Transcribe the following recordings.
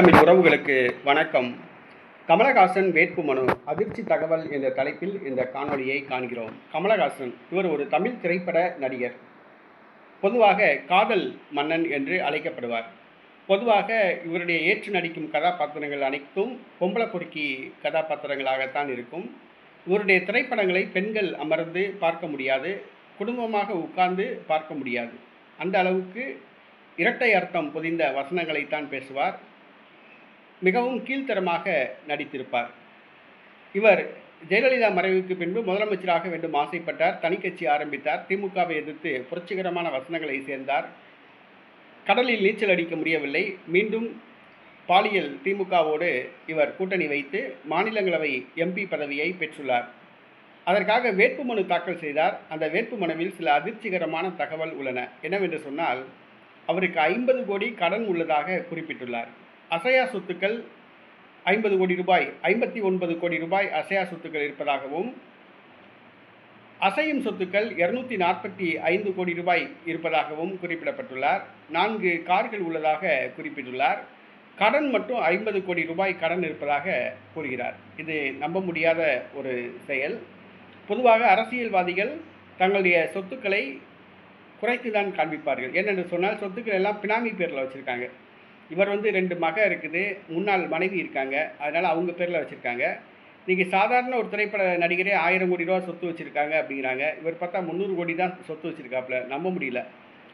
தமிழ் உறவுகளுக்கு வணக்கம். கமலஹாசன் வேட்புமனு அதிர்ச்சி தகவல் என்ற தலைப்பில் இந்த காணொலியை காண்கிறோம். கமலஹாசன் இவர் ஒரு தமிழ் திரைப்பட நடிகர். பொதுவாக காதல் மன்னன் என்று அழைக்கப்படுவார். பொதுவாக இவருடைய ஏற்று நடிக்கும் கதாபாத்திரங்கள் அனைத்தும் பொம்பளை பொறுக்கி கதாபாத்திரங்களாகத்தான் இருக்கும். இவருடைய திரைப்படங்களை பெண்கள் அமர்ந்து பார்க்க முடியாது குடும்பமாக உட்கார்ந்து பார்க்க முடியாது. அந்த அளவுக்கு இரட்டை அர்த்தம் பொதிந்த வசனங்களைத்தான் பேசுவார். மிகவும் கீழ்த்தரமாக நடித்திருப்பார். இவர் ஜெயலலிதா மறைவுக்கு பின்பு முதலமைச்சராக வேண்டும் ஆசைப்பட்டார். தனிக்கட்சி ஆரம்பித்தார். திமுகவை எதிர்த்து புரட்சிகரமான வசனங்களை சேர்ந்தார். கடலில் நீச்சல் அடிக்க முடியவில்லை. மீண்டும் பாலியல் திமுகவோடு இவர் கூட்டணி வைத்து மாநிலங்களவை எம்பி பதவியை பெற்றுள்ளார். அதற்காக வேட்புமனு தாக்கல் செய்தார். அந்த வேட்புமனுவில் சில அதிர்ச்சிகரமான தகவல் உள்ளன. என்னவென்று சொன்னால் அவருக்கு ஐம்பது கோடி கடன் உள்ளதாக குறிப்பிட்டுள்ளார். அசையா சொத்துக்கள் ஐம்பது கோடி ரூபாய் ஐம்பத்தி ஒன்பது கோடி ரூபாய் அசையா சொத்துக்கள் இருப்பதாகவும் அசையும் சொத்துக்கள் இருநூத்தி நாற்பத்தி ஐந்து கோடி ரூபாய் இருப்பதாகவும் குறிப்பிடப்பட்டுள்ளார். நான்கு கார்கள் உள்ளதாக குறிப்பிட்டுள்ளார். கடன் மட்டும் ஐம்பது கோடி ரூபாய் கடன் இருப்பதாக கூறுகிறார். இது நம்ப முடியாத ஒரு செயல். பொதுவாக அரசியல்வாதிகள் தங்களுடைய சொத்துக்களை குறைத்து தான் காண்பிப்பார்கள். ஏனென்று சொன்னால் சொத்துக்கள் எல்லாம் பினாமி பேரில் வச்சுருக்காங்க. இவர் வந்து ரெண்டு மக இருக்குது. முன்னாள் மனைவி இருக்காங்க. அதனால் அவங்க பேரில் வச்சுருக்காங்க. நீங்கள் சாதாரண ஒரு திரைப்பட நடிகரே ஆயிரம் கோடி ரூபா சொத்து வச்சுருக்காங்க அப்படிங்கிறாங்க. இவர் பார்த்தா முந்நூறு கோடி தான் சொத்து வச்சுருக்காப்புல. நம்ப முடியல.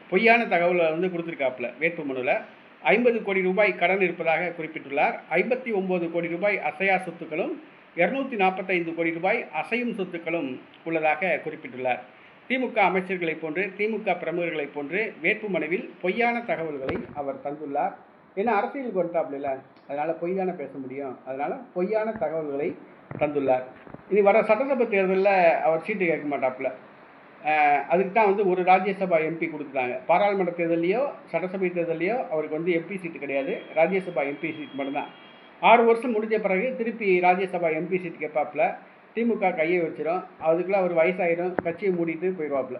பொய்யான தகவலை வந்து கொடுத்துருக்காப்புல வேட்பு மனுவில் ஐம்பது கோடி ரூபாய் கடன் இருப்பதாக குறிப்பிட்டுள்ளார். ஐம்பத்தி ஒம்பது கோடி ரூபாய் அசையா சொத்துக்களும் இரநூத்தி நாற்பத்தைந்து கோடி ரூபாய் அசையும் சொத்துக்களும் உள்ளதாக குறிப்பிட்டுள்ளார். திமுக அமைச்சர்களைப் போன்று திமுக பிரமுகர்களைப் போன்று வேட்புமனுவில் பொய்யான தகவல்களை அவர் தந்துள்ளார். ஏன்னா அரசியலுக்கு வந்துட்டாப்ல அதனால் பொய்யான பேச முடியும். அதனால் பொய்யான தகவல்களை தந்துள்ளார். இனி வர சட்டசபை தேர்தலில் அவர் சீட்டு கேட்க மாட்டாப்புல அதுக்கு தான் வந்து ஒரு ராஜ்யசபா எம்பி கொடுத்துட்டாங்க. பாராளுமன்ற தேர்தலையோ சட்டசபை தேர்தலையோ அவருக்கு வந்து எம்பி சீட்டு கிடையாது. ராஜ்யசபா எம்பி சீட் மட்டும்தான். ஆறு வருஷம் முடிஞ்ச பிறகு திருப்பி ராஜ்யசபா எம்பி சீட் கேட்பாப்புல திமுக கையை வச்சிடும் அதுக்குள்ளே அவர் வயசாயிடும் கட்சியை மூடிட்டு போயிடுவாப்புல